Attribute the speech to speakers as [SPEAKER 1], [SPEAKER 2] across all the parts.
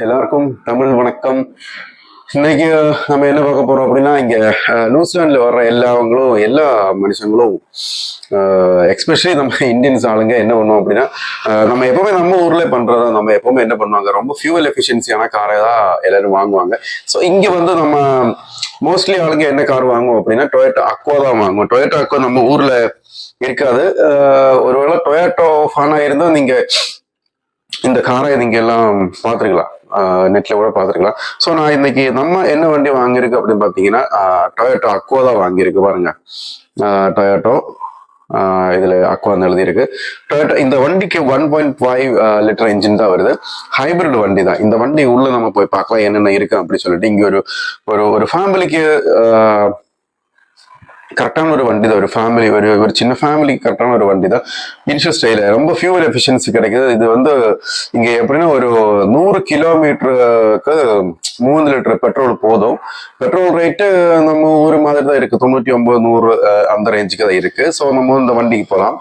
[SPEAKER 1] எல்லாருக்கும் தமிழ் வணக்கம். இன்னைக்கு நம்ம என்ன பார்க்க போறோம் அப்படின்னா இங்க அஹ், நியூசிலாந்துல வர்ற எல்லாவங்களும் எல்லா மனுஷங்களும் எக்ஸ்பெஷலி நம்ம இந்தியன்ஸ் ஆளுங்க என்ன பண்ணுவோம் அப்படின்னா நம்ம எப்பவுமே நம்ம ஊர்ல பண்றதா நம்ம எப்பவுமே என்ன பண்ணுவாங்க? ரொம்ப ஃபியூவல் எஃபிஷியன்சியான காரை தான் எல்லாரும் வாங்குவாங்க. ஸோ இங்க வந்து நம்ம மோஸ்ட்லி ஆளுங்க என்ன கார் வாங்குவோம் அப்படின்னா டொயேட்டோ அக்வா தான் வாங்குவோம். டொயேட்டோ அக்வா நம்ம ஊர்ல இருக்காது. ஒருவேளை டொயேட்டோ ஃபானா இருந்தால் நீங்க இந்த காரை நீங்க எல்லாம் பார்த்துருக்கலாம். நெட்ல கூட பார்த்துருக்கலாம். ஸோ நான் இன்னைக்கு நம்ம என்ன வண்டி வாங்கியிருக்கு அப்படின்னு பார்த்தீங்கன்னா டொயோட்டோ அக்வா தான் வாங்கியிருக்கு பாருங்க. டொயோட்டோ இதுல அக்வான்னு எழுதியிருக்கு. டொயோட்டோ இந்த வண்டிக்கு one point five litre engine தான் வருது. ஹைபிரிட் வண்டி தான். இந்த வண்டி உள்ள நம்ம போய் பார்க்கலாம் என்னென்ன இருக்கு அப்படின்னு சொல்லிட்டு இங்க ஒரு ஒரு ஒரு ஃபேமிலிக்கு கரெக்டான ஒரு வண்டி தான் ஒரு ஃபேமிலி ஒரு ஒரு சின்ன ஃபேமிலிக்கு கரெக்டான ஒரு வண்டி தான் இன்ஷூர் ஸ்டைல ரொம்ப ஃபியூவல் எஃபிஷியன்சி கிடைக்குது. இது வந்து இங்க எப்படின்னா ஒரு நூறு கிலோமீட்டருக்கு மூணு லிட்டர் பெட்ரோல் போதும். பெட்ரோல் ரேட்டு நம்ம ஊர் மாதிரி தான் இருக்கு. தொண்ணூத்தி ஒன்பது நூறு அந்த ரேஞ்சுக்கு தான் இருக்கு. ஸோ நம்ம இந்த வண்டிக்கு போகலாம்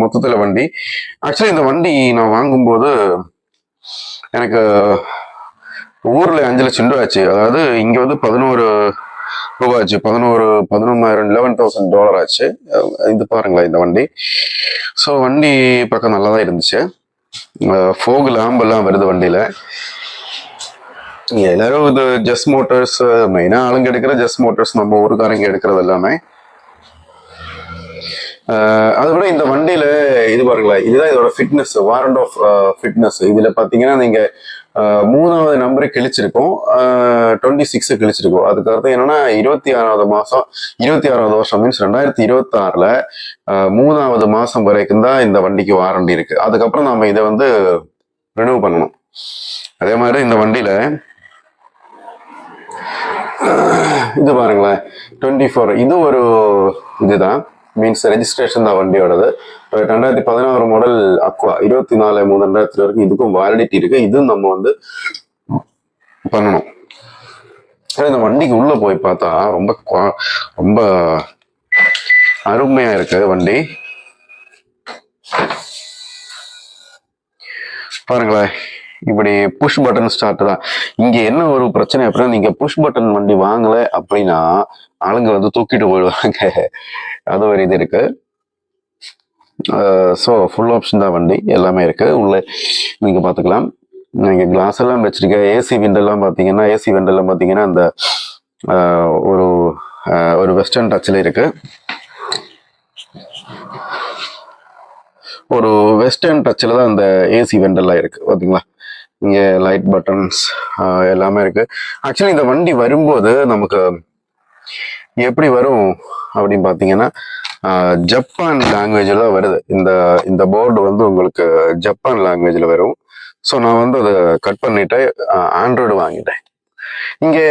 [SPEAKER 1] மொத்தத்தில் வண்டி. ஆக்சுவலி இந்த வண்டி நான் வாங்கும்போது எனக்கு ஊர்ல அஞ்சு லட்சம் ரூபா ஆச்சு. அதாவது இங்க வந்து பதினோரு ரூபா ஆச்சு. பதினோரு பதினொன்னாயிரம் லெவன் தௌசண்ட் டாலர் ஆச்சு. இது பாருங்களேன் இந்த வண்டி. ஸோ வண்டி பக்கம் நல்லா தான் இருந்துச்சு ஃபோக் லாம்பெல்லாம் வருது வண்டியில. எல்லாரும் இது ஜஸ் மோட்டர்ஸ் மெயினாக ஆளுங்க எடுக்கிற ஜஸ் மோட்டர்ஸ் நம்ம ஊருக்காரங்க எடுக்கிறது எல்லாமே. ஆஹ் அதை விட இந்த வண்டியில இது பாருங்களேன் இதுதான் இதோட ஃபிட்னஸ் வாரண்ட் ஆஃப் ஃபிட்னஸ் இதுல பாத்தீங்கன்னா நீங்க மூணாவது நம்பரை கிழிச்சிருக்கோம். டுவெண்ட்டி சிக்ஸை கிழிச்சிருக்கோம். அதுக்கு அர்த்தம் என்னன்னா இருபத்தி ஆறாவது மாதம் இருபத்தி ஆறாவது வருஷம் மீன்ஸ் ரெண்டாயிரத்தி இருபத்தாறில் மூணாவது மாதம் வரைக்கும் தான் இந்த வண்டிக்கு வாரண்டி இருக்கு. அதுக்கப்புறம் நம்ம இதை வந்து ரினியூ பண்ணணும். அதே மாதிரி இந்த வண்டியில் இது பாருங்களேன் டுவெண்ட்டி ஃபோர் இது ஒரு இதுதான். மீன்ஸ் ரெஜிஸ்ட்ரேஷன் தான் வண்டியோடது. ரெண்டாயிரத்தி பதினாறு மாடல் அக்வா இருபத்தி நாலு மூணு ரெண்டாயிரத்துல வரைக்கும் இதுக்கும் வேலிடிட்டி இருக்கு. இதுவும் நம்ம வந்து பண்ணணும். இந்த வண்டிக்கு உள்ள போய் பார்த்தா ரொம்ப குவா- ரொம்ப அருமையா இருக்கு வண்டி. பாருங்களேன். இப்படி புஷ் பட்டன் ஸ்டார்ட் தான். இங்க என்ன ஒரு பிரச்சனை அப்படின்னா நீங்க புஷ் பட்டன் வண்டி வாங்கல அப்படின்னா ஆளுங்க வந்து தூக்கிட்டு போயிடுவாங்க. அது ஒரு இது இருக்கு. ஸோ ஃபுல் ஆப்ஷன் தான் வண்டி. எல்லாமே இருக்கு. உள்ள நீங்க பாத்துக்கலாம். நீங்க கிளாஸ் எல்லாம் வச்சிருக்க ஏசி விண்டெல்லாம் பாத்தீங்கன்னா ஏசி விண்டெல்லாம் பாத்தீங்கன்னா அந்த ஒரு ஒரு வெஸ்டர்ன் டச்சில் இருக்கு. ஒரு வெஸ்டர்ன் டச்சில் தான் அந்த ஏசி வெண்டெல்லாம் இருக்குது பார்த்தீங்களா இங்கே லைட் பட்டன்ஸ் எல்லாமே இருக்கு. ஆக்சுவலி இந்த வண்டி வரும்போது நமக்கு எப்படி வரும் அப்படின்னு பார்த்தீங்கன்னா ஜப்பான் லாங்குவேஜில் வருது. இந்த இந்த போர்டு வந்து உங்களுக்கு ஜப்பான் லாங்குவேஜில் வரும். ஸோ நான் வந்து அதை கட் பண்ணிட்டு ஆண்ட்ராய்டு வாங்கிட்டேன். இங்கே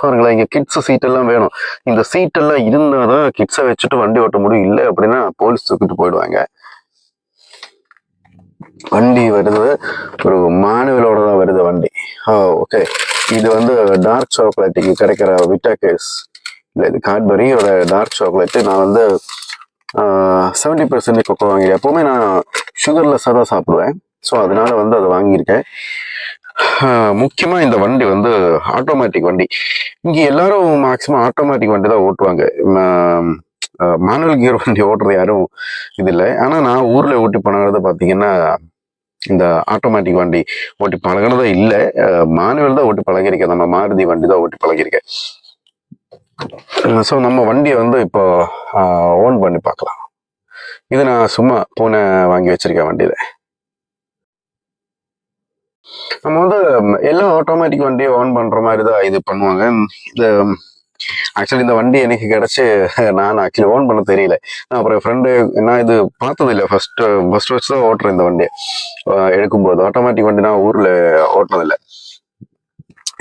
[SPEAKER 1] பாருங்களேன் இங்கே கிட்ஸ் சீட் எல்லாம் வேணும். இந்த சீட்டெல்லாம் இருந்தால் தான் கிட்ஸை வச்சுட்டு வண்டி ஓட்ட முடியும். இல்லை அப்படின்னா போலீஸ் தூக்கிட்டு போயிடுவாங்க. வண்டி வருது. ஒரு மானுவலோட தான் வருது வண்டி. ஓகே இது வந்து டார்க் சாக்லேட்டுக்கு கிடைக்கிற விட்டாகேஸ் இல்லை இது காட்பரியோட டார்க் சாக்லேட்டு நான் வந்து செவன்டி பர்சன்டேஜ் கொக்கோ வாங்கிட்டேன் எப்போவுமே நான் சுகர்லெஸ்ஸாக தான் சாப்பிடுவேன். ஸோ அதனால வந்து அதை வாங்கியிருக்கேன். முக்கியமாக இந்த வண்டி வந்து ஆட்டோமேட்டிக் வண்டி. இங்கே எல்லாரும் மேக்ஸிமம் ஆட்டோமேட்டிக் வண்டி தான் ஓட்டுவாங்க. மேனுவல் கியர் வண்டி ஓட்டுறது யாரும் இது இல்லை. ஆனால் நான் ஊரில் ஓட்டி போனாங்கிறது பார்த்தீங்கன்னா இந்த ஆட்டோமேட்டிக் வண்டி ஓட்டி பழகினதே இல்லை. மானுவல் தான் ஓட்டி பழகிருக்கேன் நம்ம மாருதி வண்டி தான் ஓட்டி பழகிருக்கேன் ஸோ நம்ம வண்டியை வந்து இப்போ ஓன் பண்ணி பார்க்கலாம். இது நான் சும்மா பூனை வாங்கி வச்சிருக்கேன் வண்டியில. நம்ம வந்து எல்லா ஆட்டோமேட்டிக் வண்டியை ஓன் பண்ற மாதிரி தான் இது பண்ணுவாங்க. இது ஆக்சுவலி இந்த வண்டி எனக்கு கிடைச்சு நான் ஆக்சுவலி ஓன் பண்ண தெரியல. நான் அப்புறம் ஃப்ரெண்டு நான் இது பார்த்தது இல்லை ஃபர்ஸ்ட் ஃபர்ஸ்ட் வச்சு தான் ஓட்டுறேன் இந்த வண்டியை. எடுக்கும்போது. ஆட்டோமேட்டிக் வண்டி நான் ஊர்ல ஓட்டுனதில்லை.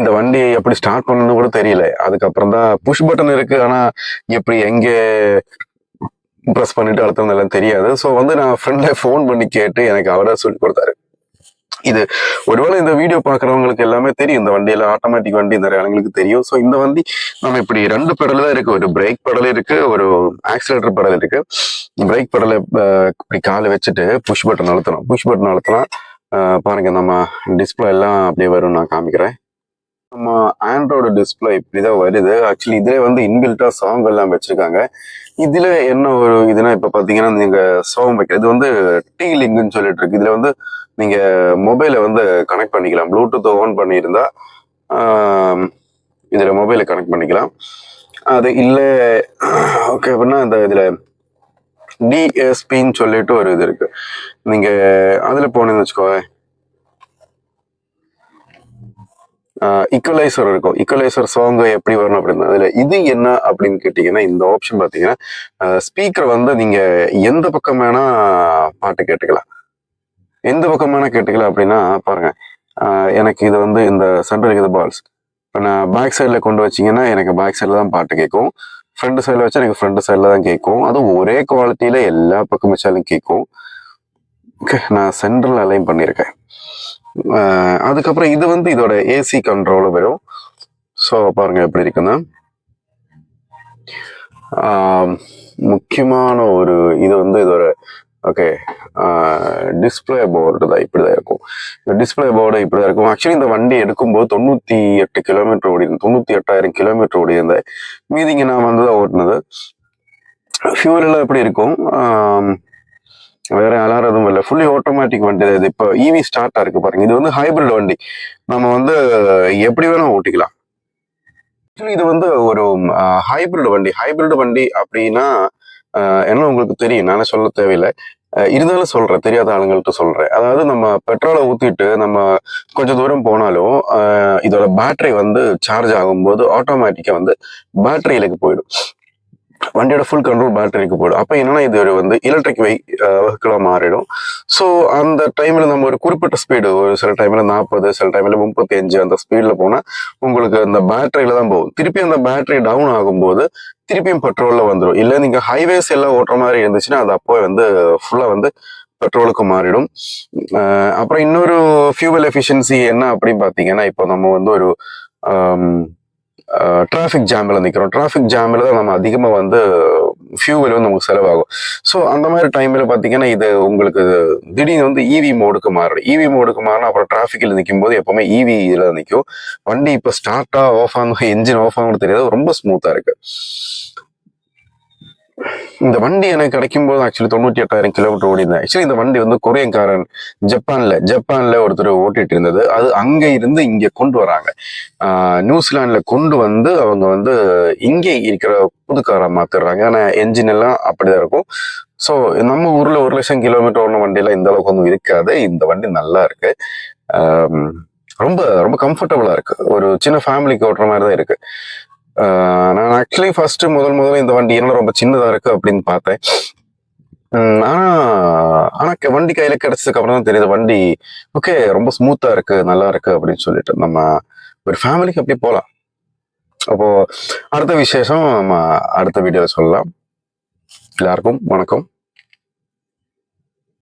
[SPEAKER 1] இந்த வண்டி எப்படி ஸ்டார்ட் பண்ணணும்னு கூட தெரியல. அதுக்கப்புறம் தான் புஷ் பட்டன் இருக்கு. ஆனா எப்படி எங்கே ப்ரெஸ் பண்ணிட்டு அழுத்தம் எல்லாம் தெரியாது. ஸோ வந்து நான் ஃப்ரெண்டை ஃபோன் பண்ணி கேட்டு எனக்கு அவரே சொல்லி கொடுத்தாரு. இது ஒருவேளை இந்த வீடியோ பாக்குறவங்களுக்கு எல்லாமே தெரியும். இந்த வண்டியில ஆட்டோமேட்டிக் வண்டி நிறைய ஆளுங்களுக்கு தெரியும். ஸோ இந்த வண்டி நம்ம இப்படி ரெண்டு பெடல் தான் இருக்கு. ஒரு பிரேக் பெடல் இருக்கு ஒரு ஆக்சிலேட்டர் பெடல் இருக்கு. பிரேக் பெடலை இப்படி காலை வச்சுட்டு புஷ் பட்டன் அழுத்தணும். புஷ் பட்டன் அழுத்தினா அஹ் பாருங்க நம்ம டிஸ்பிளே எல்லாம் அப்படியே வரும் நான் காமிக்கிறேன். நம்ம ஆண்ட்ராய்டு டிஸ்பிளே இப்படிதான் வருது. ஆக்சுவலி இதுல வந்து இன்பில்ட்டாக சாங் எல்லாம் வச்சிருக்காங்க. இதுல என்ன ஒரு இதுனா இப்ப பாத்தீங்கன்னா நீங்க சாங் வைக்கிறது இது வந்து டீ லிங்க்னு சொல்லிட்டு இருக்கு. இதுல வந்து நீங்க மொபைலை வந்து கனெக்ட் பண்ணிக்கலாம். ப்ளூடூத் ஆன் பண்ணியிருந்தா இதில் இதுல மொபைலை கனெக்ட் பண்ணிக்கலாம். அது இல்லை ஓகே அப்படின்னா இந்த இதுல டிஎஸ்பின்னு சொல்லிட்டு ஒரு இது இருக்கு. நீங்க அதுல போனீங்கன்னு வச்சுக்கோங்க இக்குவலைசர் இருக்கும். இக்குவலைசர் சாங் எப்படி வரணும் அப்படின்னா அதில் இது என்ன அப்படின்னு கேட்டிங்கன்னா இந்த ஆப்ஷன் பார்த்தீங்கன்னா ஸ்பீக்கர் வந்து நீங்கள் எந்த பக்கம் வேணால் பாட்டு கேட்டுக்கலாம். எந்த பக்கம் வேணால் கேட்டுக்கலாம் அப்படின்னா பாருங்கள் எனக்கு இது வந்து இந்த சென்டர் இருக்குது பால்ஸ் இப்போ நான் பேக் சைடில் கொண்டு வச்சீங்கன்னா எனக்கு பேக் சைடில் தான் பாட்டு கேட்கும். ஃப்ரண்ட் சைடில் வச்சா எனக்கு ஃப்ரண்ட் சைடில் தான் கேட்கும். அதுவும் ஒரே குவாலிட்டியில் எல்லா பக்கம் வச்சாலும் கேட்கும். ஓகே நான் சென்ட்ரல் அலைன் பண்ணியிருக்கேன். அதுக்கப்புறம் இது வந்து இதோட ஏசி கண்ட்ரோல் வரும். ஸோ பாருங்க எப்படி இருக்குன்னா முக்கியமான ஒரு இது வந்து இதோட ஓகே டிஸ்பிளே போர்டு தான் இப்படி தான் இருக்கும். இந்த டிஸ்பிளே போர்டு இப்படி தான் இருக்கும். ஆக்சுவலி இந்த வண்டி எடுக்கும்போது தொண்ணூற்றி எட்டு கிலோமீட்டர் ஓடி தொண்ணூற்றி எட்டாயிரம் கிலோமீட்டர் ஓடி இருந்தேன் மீதிங்க நான் வந்து தான் ஓட்டினது. ஃபியூரெல்லாம் எல்லாம் எப்படி இருக்கும்? வேற அலாரம் எதுவும் இல்லை. ஃபுல்லி ஆட்டோமேட்டிக் வண்டி இது. இப்போ இவி ஸ்டார்ட்டாக இருக்கு பாருங்க. இது வந்து ஹைபிரிட் வண்டி. நம்ம வந்து எப்படி வேணா ஓட்டிக்கலாம். இது வந்து ஒரு ஹைபிரிட் வண்டி. ஹைபிரிட் வண்டி அப்படின்னா என்ன உங்களுக்கு தெரியும்? நானே சொல்ல தேவையில்லை. இருந்தாலும் சொல்றேன். தெரியாத ஆளுங்கள்ட்ட சொல்றேன். அதாவது நம்ம பெட்ரோலை ஊத்திட்டு நம்ம கொஞ்சம் தூரம் போனாலும் ஆஹ், இதோட பேட்டரி வந்து சார்ஜ் ஆகும்போது ஆட்டோமேட்டிக்காக வந்து பேட்டரியிலுக்கு போயிடும். வண்டியோட ஃபுல் கண்ட்ரோல் பேட்டரிக்கு போயிடும். அப்போ என்னன்னா இது ஒரு வந்து எலக்ட்ரிக் வெஹி வெஹிக்கிளாக மாறிடும். ஸோ அந்த டைமில் நம்ம ஒரு குறிப்பிட்ட ஸ்பீடு ஒரு சில டைமில் நாற்பது சில டைமில் முப்பத்தி அஞ்சு அந்த ஸ்பீடில் போனால் உங்களுக்கு அந்த பேட்டரியில தான் போகும். திருப்பி அந்த பேட்டரி டவுன் ஆகும்போது திருப்பியும் பெட்ரோலில் வந்துடும் இல்லை நீங்கள் ஹைவேஸ் எல்லாம் ஓட்டுற மாதிரி இருந்துச்சுன்னா அது அப்போ வந்து ஃபுல்லாக வந்து பெட்ரோலுக்கு மாறிடும். அப்புறம் இன்னொரு ஃபியூவல் எஃபிஷியன்சி என்ன அப்படின்னு பார்த்தீங்கன்னா இப்போ நம்ம வந்து ஒரு டிராஃபிக் ஜாமில் நிற்கிறோம் டிராஃபிக் ஜாமில் தான் நம்ம அதிகமாக வந்து ஃபியூவல் வந்து நமக்கு செலவாகும் ஸோ அந்த மாதிரி டைமில் பார்த்தீங்கன்னா இது உங்களுக்கு திடீர்னு வந்து இவி மோடுக்கு மாறிடும் இவி மோடுக்கு மாறினா அப்புறம் டிராஃபிக்கில் நிற்கும் போது எப்போவுமே இவி இதில் நிற்கும் வண்டி இப்போ ஸ்டார்ட்டாக ஆஃப் ஆகும் என்ஜின் ஆஃப் ஆகும் தெரியாது ரொம்ப ஸ்மூத்தாக இருக்குது இந்த வண்டி எனக்கு கிடைக்கும் போது ஆக்சுவலி தொண்ணூற்றி எட்டாயிரம் கிலோமீட்டர் ஓடி ஆக்சுவலி இந்த வண்டி வந்து கொரியன்காரன் ஜப்பான்ல ஜப்பான்ல ஒருத்தர் ஓட்டிட்டு இருந்தது. அது அங்க இருந்து இங்க கொண்டு வராங்க. ஆஹ் கொண்டு வந்து அவங்க வந்து இங்கே இருக்கிற புது மாத்துறாங்க. மாத்திடுறாங்க ஆனா என்ஜின் எல்லாம் அப்படிதான் இருக்கும். ஸோ நம்ம ஊர்ல ஒரு லட்சம் கிலோமீட்டர் ஓடின வண்டியெல்லாம் இந்த அளவுக்கு ஒன்றும் இருக்காது. இந்த வண்டி நல்லா இருக்கு. ரொம்ப ரொம்ப கம்ஃபர்டபுளாக இருக்கு. ஒரு சின்ன ஃபேமிலிக்கு ஓட்டுற மாதிரி தான் இருக்கு. நான் ஆக்சுவலி ஃபர்ஸ்ட் முதல் முதல்ல இந்த வண்டி என்ன ரொம்ப சின்னதா இருக்கு அப்படின்னு பார்த்தேன். ஆனா ஆனா வண்டி கையில கிடைச்சதுக்கு அப்புறம் தான் தெரியுது வண்டி ஓகே ரொம்ப ஸ்மூத்தா இருக்கு நல்லா இருக்கு அப்படின்னு சொல்லிட்டு. நம்ம ஒரு ஃபேமிலிக்கு அப்படியே போகலாம் அப்போ அடுத்த விசேஷம் நம்ம அடுத்த வீடியோவில் சொல்லலாம். எல்லாருக்கும் வணக்கம்.